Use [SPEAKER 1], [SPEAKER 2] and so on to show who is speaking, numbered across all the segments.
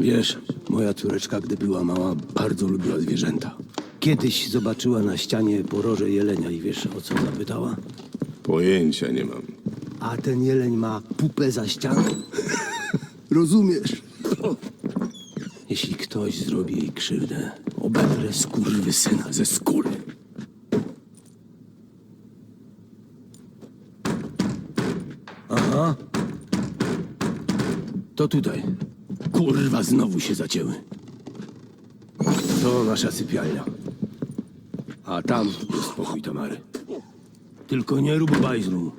[SPEAKER 1] Wiesz, moja córeczka, gdy była mała, bardzo lubiła zwierzęta. Kiedyś zobaczyła na ścianie poroże jelenia i wiesz, o co zapytała?
[SPEAKER 2] Pojęcia nie mam.
[SPEAKER 1] A ten jeleń ma pupę za ścianą? Rozumiesz? Jeśli ktoś zrobi jej krzywdę, obetrę syna ze skóry. Aha. To tutaj. Kurwa, znowu się zacięły. To nasza sypialnia. A tam jest spokój Tamary. Tylko nie rób bajzlu.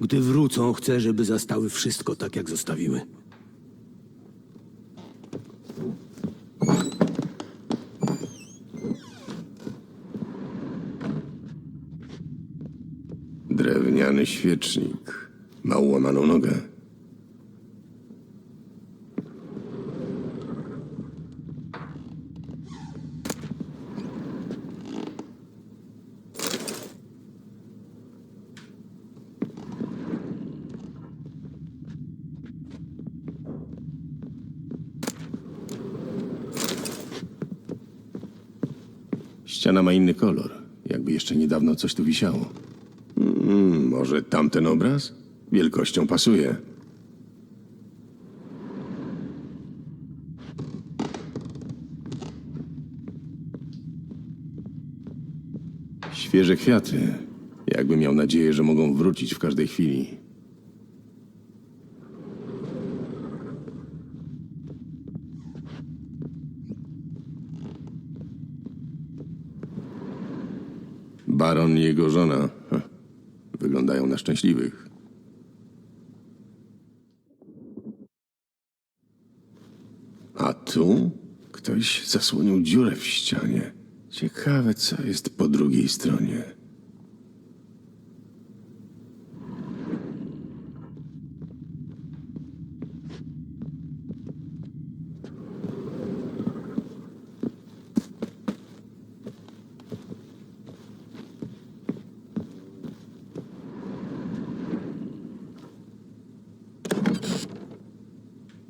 [SPEAKER 1] Gdy wrócą, chcę, żeby zastały wszystko tak, jak zostawiły.
[SPEAKER 2] Drewniany świecznik. Ma łamaną nogę. Ściana ma inny kolor. Jakby jeszcze niedawno coś tu wisiało. Mm, może tamten obraz? Wielkością pasuje. Świeże kwiaty. Jakby miał nadzieję, że mogą wrócić w każdej chwili. Baron i jego żona. Wyglądają na szczęśliwych. A tu ktoś zasłonił dziurę w ścianie. Ciekawe, co jest po drugiej stronie.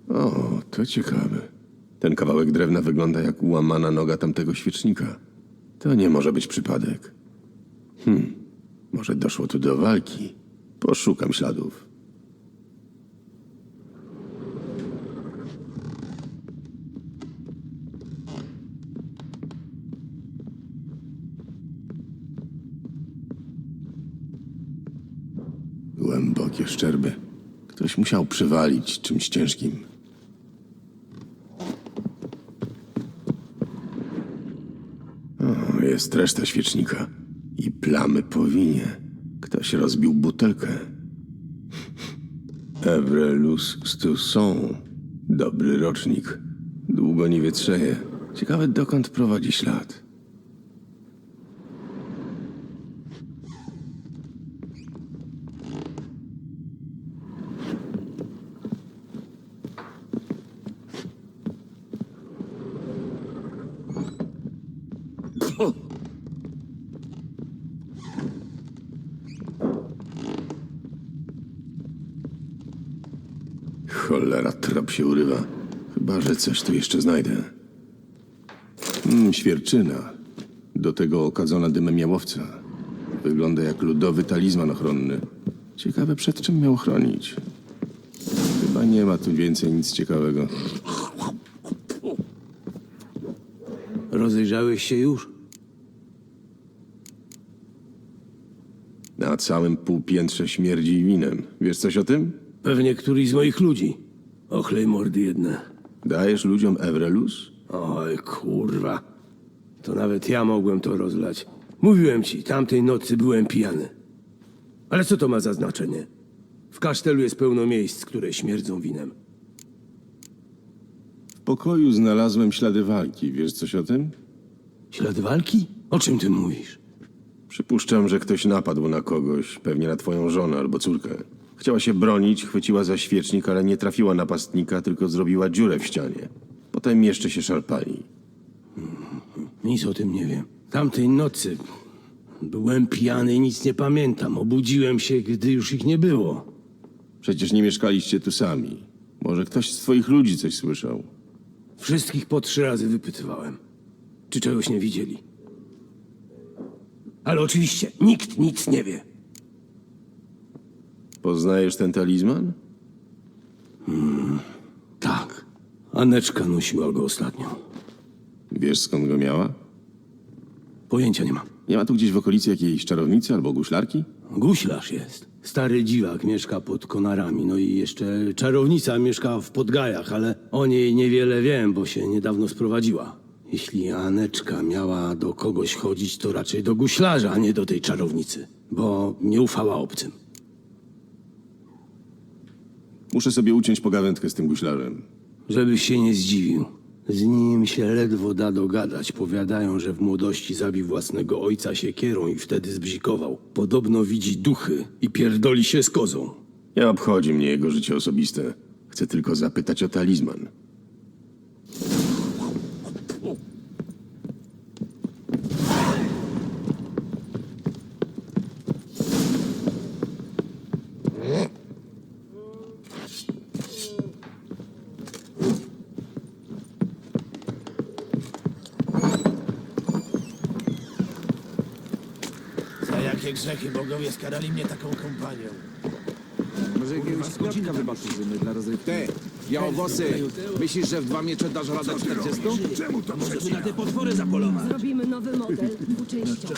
[SPEAKER 2] O, to ciekawe. Ten kawałek drewna wygląda jak łamana noga tamtego świecznika. To nie może być przypadek. Hmm, może doszło tu do walki. Poszukam śladów. Głębokie szczerby. Ktoś musiał przywalić czymś ciężkim. O, jest reszta świecznika. I plamy po winie. Ktoś rozbił butelkę. Evrelus Stusson. Dobry rocznik. Długo nie wietrzeje. Ciekawe, dokąd prowadzi ślad. Cholera, trop się urywa. Chyba, że coś tu jeszcze znajdę. Mm, świerczyna. Do tego okadzona dymem jałowca. Wygląda jak ludowy talizman ochronny. Ciekawe, przed czym miał chronić. Chyba nie ma tu więcej nic ciekawego.
[SPEAKER 1] Rozejrzałeś się już?
[SPEAKER 2] Na całym półpiętrze śmierdzi winem. Wiesz coś o tym?
[SPEAKER 1] Pewnie któryś z moich ludzi. Ochlej mordy jedne.
[SPEAKER 2] Dajesz ludziom Evrelus?
[SPEAKER 1] Oj, kurwa. To nawet ja mogłem to rozlać. Mówiłem ci, tamtej nocy byłem pijany. Ale co to ma za znaczenie? W kasztelu jest pełno miejsc, które śmierdzą winem.
[SPEAKER 2] W pokoju znalazłem ślady walki. Wiesz coś o tym?
[SPEAKER 1] Ślad walki? O czym ty mówisz?
[SPEAKER 2] Przypuszczam, że ktoś napadł na kogoś, pewnie na twoją żonę albo córkę. Chciała się bronić, chwyciła za świecznik, ale nie trafiła napastnika, tylko zrobiła dziurę w ścianie. Potem jeszcze się szarpali.
[SPEAKER 1] Nic o tym nie wiem. Tamtej nocy byłem pijany i nic nie pamiętam. Obudziłem się, gdy już ich nie było.
[SPEAKER 2] Przecież nie mieszkaliście tu sami. Może ktoś z twoich ludzi coś słyszał.
[SPEAKER 1] Wszystkich po trzy razy wypytywałem, czy czegoś nie widzieli. Ale oczywiście nikt nic nie wie.
[SPEAKER 2] Poznajesz ten talizman?
[SPEAKER 1] Tak. Aneczka nosiła go ostatnio.
[SPEAKER 2] Wiesz skąd go miała?
[SPEAKER 1] Pojęcia nie mam.
[SPEAKER 2] Nie ma tu gdzieś w okolicy jakiejś czarownicy albo guślarki?
[SPEAKER 1] Guślarz jest. Stary dziwak mieszka pod konarami. No i jeszcze czarownica mieszka w Podgajach, ale o niej niewiele wiem, bo się niedawno sprowadziła. Jeśli Aneczka miała do kogoś chodzić, to raczej do guślarza, a nie do tej czarownicy, bo nie ufała obcym.
[SPEAKER 2] Muszę sobie uciąć pogawędkę z tym guślarzem.
[SPEAKER 1] Żebyś się nie zdziwił. Z nim się ledwo da dogadać. Powiadają, że w młodości zabił własnego ojca siekierą i wtedy zbzikował. Podobno widzi duchy i pierdoli się z kozą.
[SPEAKER 2] Nie obchodzi mnie jego życie osobiste. Chcę tylko zapytać o talizman.
[SPEAKER 3] Jakie grzechy bogowie skarali mnie taką kompanią?
[SPEAKER 4] Może jakiegoś składnika wybaptyzymy dla rozrywki? Ty, białowłosy, myślisz, że w dwa miecze dasz radę 40?
[SPEAKER 5] Zrobimy nowy model dwuczęściowy.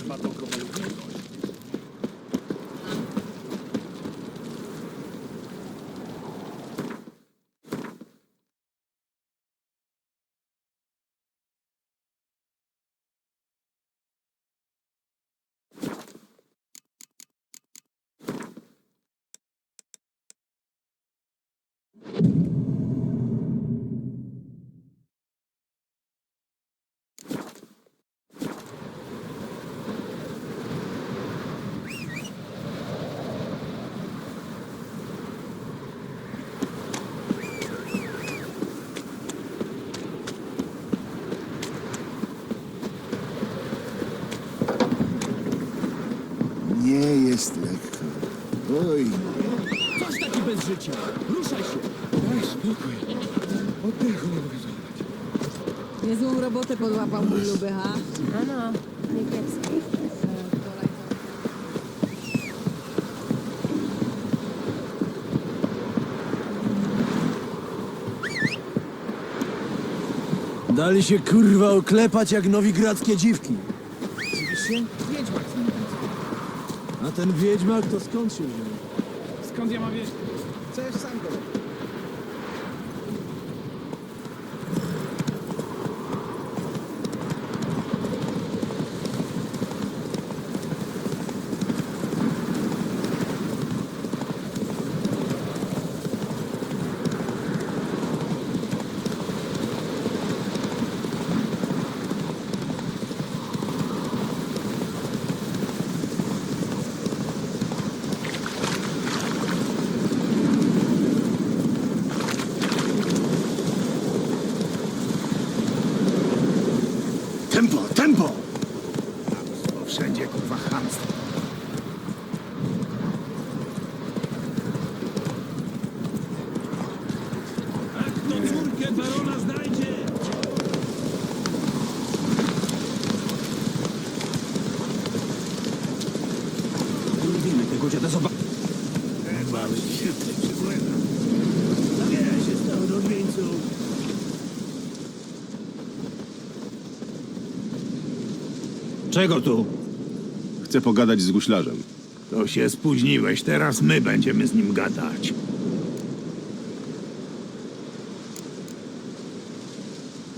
[SPEAKER 6] Nie jest lekko. Oj,
[SPEAKER 3] Coś taki bez życia! Ruszaj się!
[SPEAKER 6] daj spokój. Oddechu nie mogę złapać.
[SPEAKER 7] Niezłą robotę podłapał mój luby, ha?
[SPEAKER 5] No, no, nie kiepsko.
[SPEAKER 3] Dali się kurwa oklepać jak nowigradzkie dziwki.
[SPEAKER 4] Dziwisz się? Wiedźmak z nim
[SPEAKER 3] A ten wiedźmak to skąd się wziął?
[SPEAKER 4] Skąd ja mam wiedzieć? Chcesz sam go.
[SPEAKER 3] Mamy świetny przybłęda. Zabieraj się stąd, odwieńcu!
[SPEAKER 8] Czego tu?
[SPEAKER 2] Chcę pogadać z guślarzem.
[SPEAKER 8] To się spóźniłeś, teraz my będziemy z nim gadać.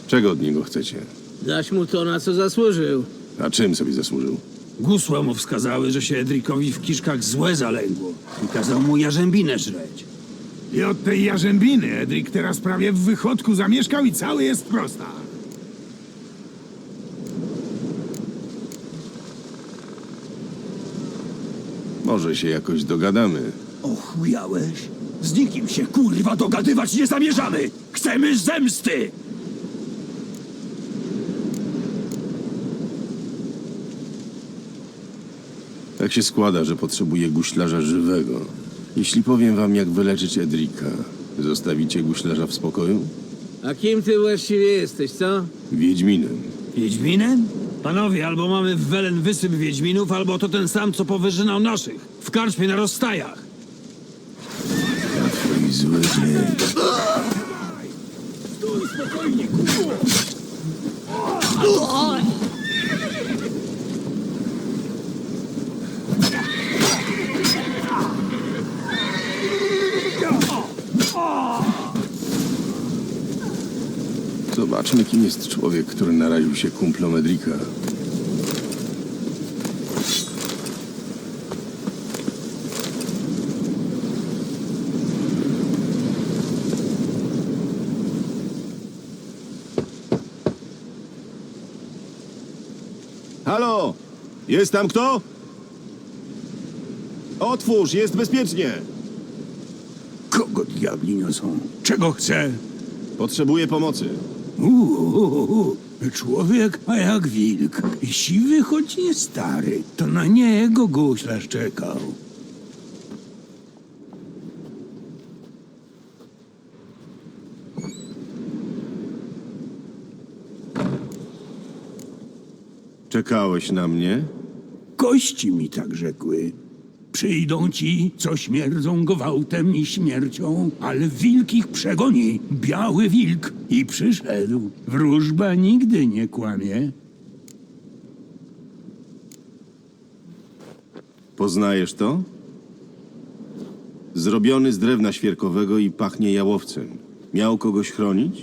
[SPEAKER 2] Czego od niego chcecie?
[SPEAKER 3] Daś mu to, na co zasłużył.
[SPEAKER 2] A czym sobie zasłużył?
[SPEAKER 8] Gusła mu wskazały, że się Edrikowi w kiszkach złe zalęgło i kazał mu jarzębinę żreć. I od tej jarzębiny Edrik teraz prawie w wychodku zamieszkał i cały jest prosta.
[SPEAKER 2] Może się jakoś dogadamy.
[SPEAKER 8] Ochujałeś? Z nikim się kurwa dogadywać nie zamierzamy! Chcemy zemsty!
[SPEAKER 2] Tak się składa, że potrzebuję guślarza żywego. Jeśli powiem wam, jak wyleczyć Edrika, zostawicie guślarza w spokoju?
[SPEAKER 4] A kim ty właściwie jesteś, co?
[SPEAKER 2] Wiedźminem.
[SPEAKER 8] Wiedźminem? Panowie, albo mamy w Welen wysyp Wiedźminów, albo to ten sam, co powyżynał naszych. W karczmie na rozstajach.
[SPEAKER 2] Twój zły dzień. Zobaczmy, kim jest człowiek, który naraził się kumplom Edrika. Halo! Jest tam kto? Otwórz, jest bezpiecznie!
[SPEAKER 8] Kogo diabli niosą? Czego chce?
[SPEAKER 2] Potrzebuję pomocy.
[SPEAKER 8] Uuu, człowiek, a jak wilk. Siwy, choć nie stary. To na niego guślarz czekał.
[SPEAKER 2] Czekałeś na mnie?
[SPEAKER 8] Kości mi tak rzekły. Przyjdą ci, co śmierdzą gwałtem i śmiercią, ale wilk ich przegoni, biały wilk. I przyszedł. Wróżba nigdy nie kłamie.
[SPEAKER 2] Poznajesz to? Zrobiony z drewna świerkowego i pachnie jałowcem. Miał kogoś chronić?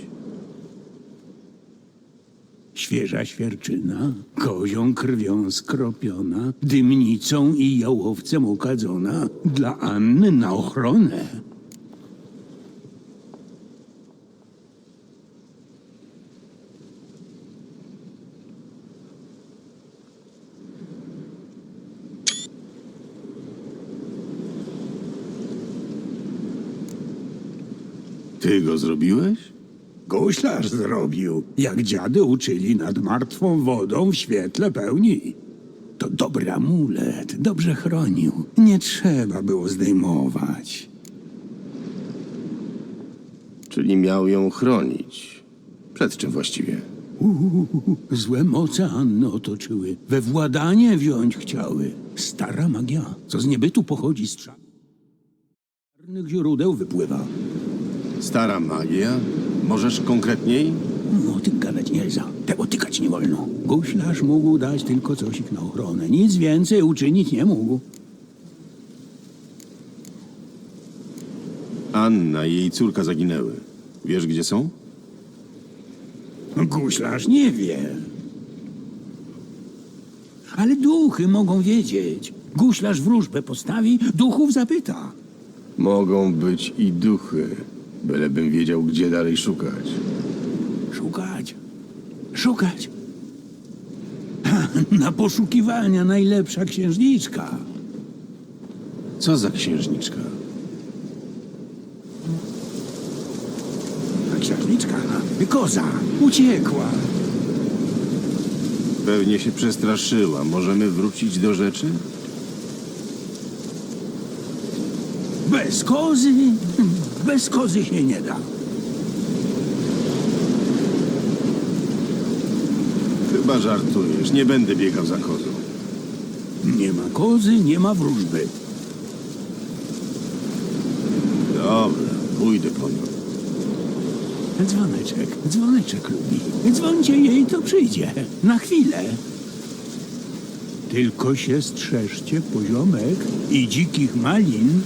[SPEAKER 8] Świeża świerczyna, kozią krwią skropiona, dymnicą i jałowcem okadzona, dla Anny na ochronę.
[SPEAKER 2] Ty go zrobiłeś?
[SPEAKER 8] Guślarz zrobił, jak dziady uczyli nad martwą wodą w świetle pełni. To dobry amulet, dobrze chronił. Nie trzeba było zdejmować.
[SPEAKER 2] Czyli miał ją chronić. Przed czym właściwie?
[SPEAKER 8] Uuu, złe moce Anny otoczyły. We władanie wziąć chciały. Stara magia, co z niebytu pochodzi z czarnych źródeł wypływa.
[SPEAKER 2] Stara magia? Możesz konkretniej?
[SPEAKER 8] No, tym gadać nie za. Tego tykać nie wolno. Guślarz mógł dać tylko coś na ochronę. Nic więcej uczynić nie mógł.
[SPEAKER 2] Anna i jej córka zaginęły. Wiesz, gdzie są?
[SPEAKER 8] Guślarz nie wie. Ale duchy mogą wiedzieć. Guślarz wróżbę postawi, duchów zapyta.
[SPEAKER 2] Mogą być i duchy. Bylebym wiedział, gdzie dalej szukać.
[SPEAKER 8] Szukać. Szukać. Na poszukiwania najlepsza księżniczka.
[SPEAKER 2] Co za księżniczka?
[SPEAKER 8] A księżniczka? Koza. Uciekła.
[SPEAKER 2] Pewnie się przestraszyła. Możemy wrócić do rzeczy?
[SPEAKER 8] Bez kozy? Bez kozy się nie da.
[SPEAKER 2] Chyba żartujesz. Nie będę biegał za kozą.
[SPEAKER 8] Nie ma kozy, nie ma wróżby.
[SPEAKER 2] Dobra, pójdę po nią.
[SPEAKER 8] Dzwoneczek, dzwoneczek lubi. Dzwońcie jej, to przyjdzie. Na chwilę. Tylko się strzeżcie poziomek i dzikich malin.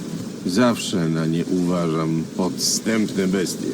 [SPEAKER 2] Zawsze na nie uważam podstępne bestie.